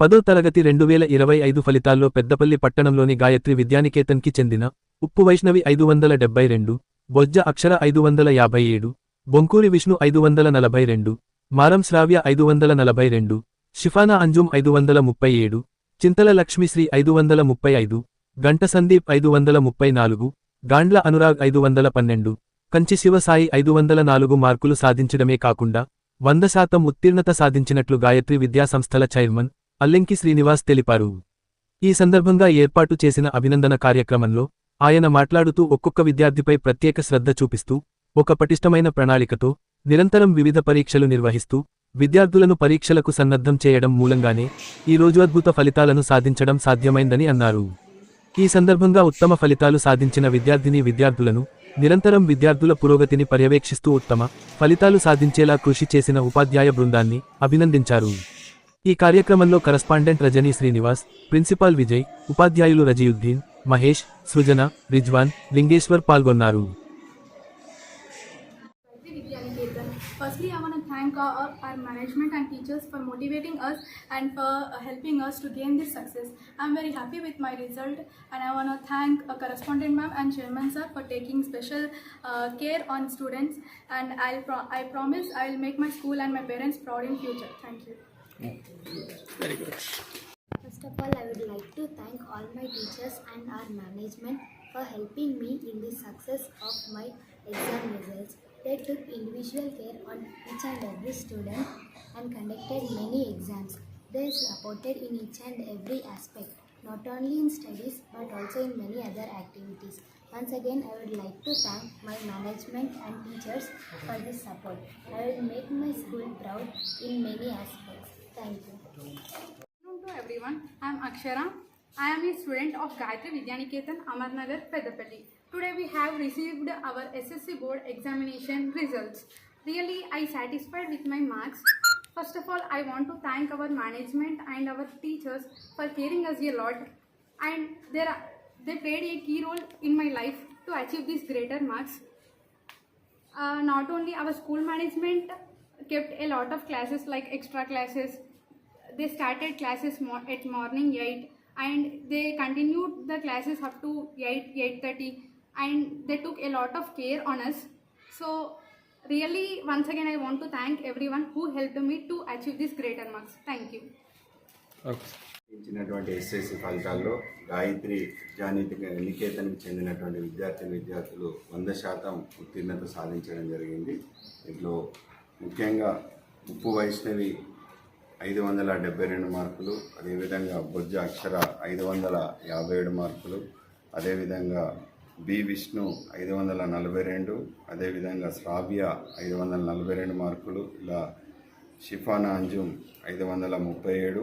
పదో తరగతి రెండు వేల ఇరవై ఐదు ఫలితాల్లో పెద్దపల్లి పట్టణంలోని గాయత్రి విద్యానికేతన్కి చెందిన ఉప్పు వైష్ణవి ఐదు వందల డెబ్బై రెండు బొజ్జ అక్షర ఐదు వందల యాభై ఏడు బొంకూరి విష్ణు ఐదు వందల నలభై రెండు మారం శ్రావ్య ఐదు వందల నలభై రెండు షిఫానా అంజుమ్ ఐదు వందల ముప్పై ఏడు చింతల లక్ష్మిశ్రీ ఐదు వందల ముప్పై ఐదు గంట సందీప్ ఐదు వందల ముప్పై నాలుగు గాండ్ల అనురాగ్ ఐదు వందల పన్నెండు కంచి శివసాయి ఐదు వందల నాలుగు మార్కులు సాధించడమే కాకుండా వంద శాతం ఉత్తీర్ణత సాధించినట్లు గాయత్రి విద్యాసంస్థల చైర్మన్ అల్లెంకి శ్రీనివాస్ తెలిపారు. ఈ సందర్భంగా ఏర్పాటు చేసిన అభినందన కార్యక్రమంలో ఆయన మాట్లాడుతూ ఒక్కొక్క విద్యార్థిపై ప్రత్యేక శ్రద్ధ చూపిస్తూ ఒక పటిష్టమైన ప్రణాళికతో నిరంతరం వివిధ పరీక్షలు నిర్వహిస్తూ విద్యార్థులను పరీక్షలకు సన్నద్ధం చేయడం మూలంగానే ఈ రోజు అద్భుత ఫలితాలను సాధించడం సాధ్యమైందని అన్నారు. ఈ సందర్భంగా ఉత్తమ ఫలితాలు సాధించిన విద్యార్థిని విద్యార్థులను నిరంతరం విద్యార్థుల పురోగతిని పర్యవేక్షిస్తూ ఉత్తమ ఫలితాలు సాధించేలా కృషి చేసిన ఉపాధ్యాయ బృందాన్ని అభినందించారు. ఈ కార్యక్రమంలో కరస్పాండెంట్ రజనీ శ్రీనివాస్ ప్రిన్సిపాల్ విజయ్ ఉపాధ్యాయులు రజియుద్దీన్ మహేష్ సృజన రిజ్వాన్ లింగేశ్వర్ పాల్గొన్నారు Gayatri Vidyaniketan. Firstly, I want to thank our, our management and teachers for motivating us and for uh, helping us to gain this success. I'm very happy with my result and I want to thank a correspondent ma'am and chairman sir for taking special uh, care on students and I'll pro- I promise I will make my school and my parents proud in future. Thank you. Mm. First of all, I would like to thank all my teachers and our management for helping me in the success of my exam results. They took individual care on each and every student and conducted many exams. They supported in each and every aspect, not only in studies but also in many other activities. Once again, I would like to thank my management and teachers for this support. I will make my school proud in many aspects. Thank you. Hello everyone. I am Akshara. I am a student of Gayatri Vidyaniketan, Amarnagar, Peddapalli. Today we have received our SSC board examination results. Really, I satisfied with my marks. First of all, I want to thank our management and our teachers for caring us a lot, and they are, they played a key role in my life to achieve these greater marks. Uh, not only our school management kept a lot of classes like extra classes they started classes mo- at morning 8 and they continued the classes up to 8 8.30 and they took a lot of care on us so really once again i want to thank everyone who helped me to achieve these greater marks thank you ఇచ్చినటువంటి SSC ఫలితాల్లో గాయత్రి విద్యానితి నికేతన్కి చెందినటువంటి విద్యార్థి విద్యార్థులు వంద శాతం ఉత్తీర్ణత సాధించడం జరిగింది దీంట్లో ముఖ్యంగా ఉప్పు వైష్ణవి ఐదు వందల డెబ్బై రెండు మార్కులు అదేవిధంగా బొజ్జ అక్షర ఐదు వందల యాభై ఏడు మార్కులు అదేవిధంగా బి విష్ణు ఐదు వందల నలభై రెండు అదేవిధంగా శ్రావ్య ఐదు వందల నలభై రెండు మార్కులు ఇలా షిఫానా అంజుమ్ ఐదు వందల ముప్పై ఏడు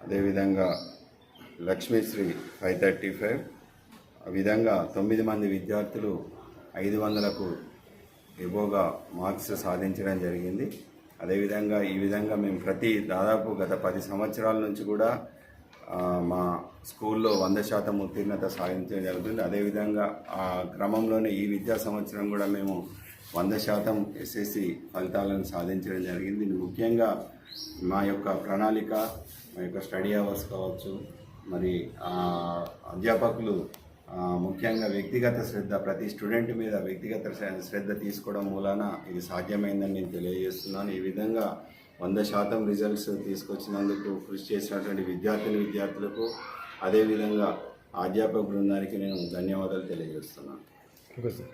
అదేవిధంగా లక్ష్మీశ్రీ ఫైవ్ థర్టీ ఫైవ్ ఆ విధంగా తొమ్మిది మంది విద్యార్థులు ఐదు వందలకు ఎబోగా మార్క్స్ సాధించడం జరిగింది. అదేవిధంగా ఈ విధంగా మేము ప్రతి దాదాపు గత పది సంవత్సరాల నుంచి కూడా మా స్కూల్లో వంద శాతం ఉత్తీర్ణత సాధించడం జరుగుతుంది. అదేవిధంగా ఆ క్రమంలోనే ఈ విద్యా సంవత్సరం కూడా మేము వంద శాతం ఎస్ఎస్సి ఫలితాలను సాధించడం జరిగింది. ముఖ్యంగా మా యొక్క ప్రణాళిక మా యొక్క స్టడీ అవర్స్ కావచ్చు మరి అధ్యాపకులు ముఖ్యంగా వ్యక్తిగత శ్రద్ధ ప్రతి స్టూడెంట్ మీద వ్యక్తిగత శ్ర- శ్రద్ధ తీసుకోవడం మూలాన ఇది సాధ్యమైందని నేను తెలియజేస్తున్నాను. ఈ విధంగా వంద శాతం రిజల్ట్స్ తీసుకొచ్చినందుకు కృషి చేసినటువంటి విద్యార్థిని విద్యార్థులకు అదేవిధంగా అధ్యాపక బృందానికి నేను ధన్యవాదాలు తెలియజేస్తున్నాను. Okay sir.